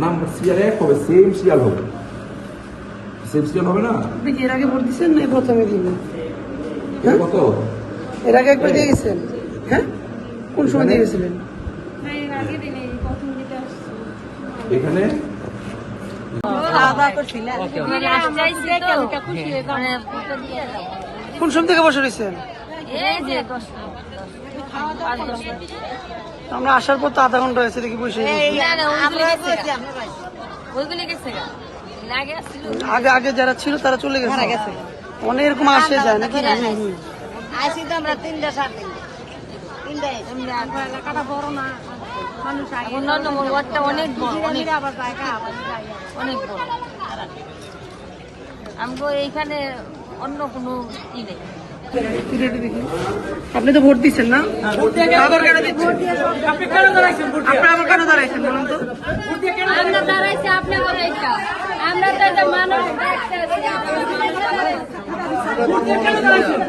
Number serial এক হবে same serial হবে সেম সিরিয়াল হবে না এর আগে ভোট দিচ্ছেন না প্রথমে দিবেন কত এর আগে একবার দিয়ে গেছেন হ্যাঁ কোন সময় দিয়ে গেছিলেন এখানে। কোন সময় থেকে বসে রয়েছেন? আমরা আসার পর তো আধা ঘণ্টা হয়েছে দেখি বসে আগে আগে যারা ছিল তারা চলে গেছে। অনেক এরকম আসে যায় নাকি। তো আমরা তিনটা সাড়ে তিনটা। এলাকাটা বড় না। মানুষ অন্যান্য ওয়ার্ডটা অনেক বড় অনেক বড়। আমগো এইখানে অন্য কোনো ই নেই। আপনি তো ভোট দিচ্ছেন না? কেন- আবার কেন দিচ্ছেন আপনি কেন দাঁড়াইছেন আপনি আবার কেন দাঁড়াইছেন বলুন তো? আমরা দাঁড়াইছি আপনি বলে আমরা তো মানুষ। কেন দাঁড়াইছেন?